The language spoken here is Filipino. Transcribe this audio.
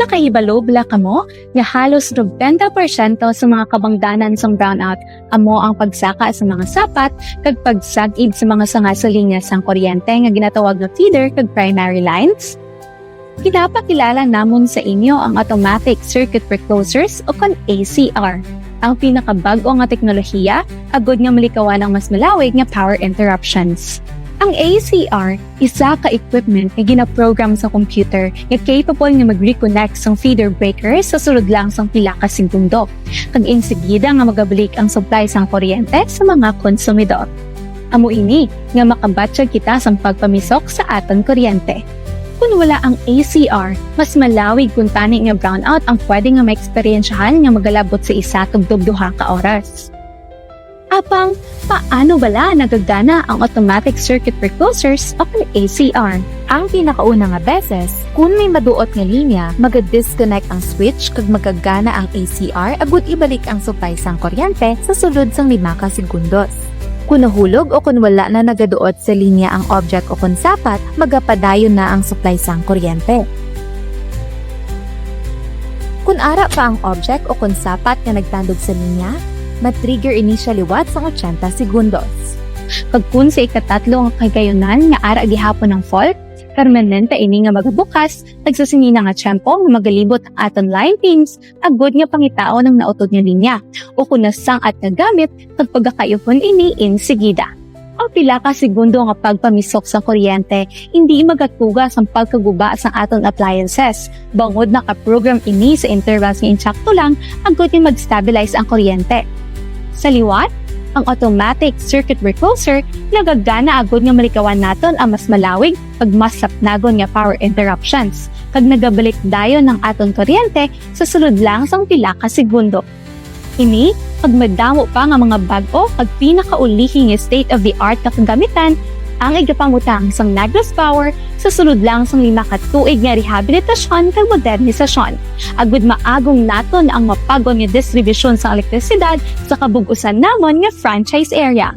Nakahibalo bala ka mo nga halos 90% sa mga kabangdanan sa brownout amo ang pagsaka sa mga sapat kag pagsagid sa mga sanga sa linya sang kuryente nga ginatawag na feeder kag primary lines. Pinapakilala namon sa inyo ang automatic circuit reclosers o kon ACR ang pinakabago nga teknolohiya agod nga malikawan ang mas malawig nga power interruptions. Ang ACR, isa ka equipment nga ginaprogram sa computer nga capable nga mag-reconnect sang feeder breaker sa sulod lang sang pila ka segundo. Kag insigida nga magabalik ang supply sang kuryente sa mga konsumidor. Amo ini nga makabatsyag kita sang pagpamisok sa aton kuryente. Kung wala ang ACR, mas malawig kung tani nga brownout ang pwede nga maeksperiensyahan nga magalabot sa isa tugtog duha ka oras. Apang, paano bala nagagana ang automatic circuit reclosers o ACR? Ang pinakauna nga beses, kung may maduot nga linya, mag-disconnect ang switch kag magagana ang ACR agud ibalik ang supply sang kuryente sa sulod sang 5 ka segundos. Kung nahulog o kung wala na nagaduot sa linya ang object o kung sapat, magapadayon na ang supply sang kuryente. Kung ara pa ang object o kung sapat nga nagtandog sa linya, matrigger ini siya liwat sa 80 segundos. Kag kun sa ikatatlo nga kagayunan nga ara gihapon ng fault, permanente ini nga magabukas, nagsasinina nga tiyempo nga magalibot ang aton line pins, agod nga pangitao ng nautod nga linya, o kung nasang at nagamit, kag pagkakayupon ini insigida. Ang pila ka segundo nga pagpamisok sa kuryente, hindi magatugas ang pagkaguba sa aton appliances. Bangod naka-program ini sa intervals nga insakto lang, agod nga mag-stabilize ang kuryente. Sa liwat, ang automatic circuit recloser nagagana agod nga malikawan naton ang mas malawig pag mas sapnagon nga power interruptions kag nagabalik dayon ng aton kuryente sa sulod lang sang pila ka segundo. Ini, pag madamo pa nga mga bago kag pinakaulihi nga state of the art nga kagamitan, ang igapangutang sang Nagros Power sa sulod lang sang lima ka tuig nga rehabilitasyon kag modernisasyon. Agud maagong naton ang mapagon nga distribusyon sa elektrisidad sa kabugusan namon nga franchise area.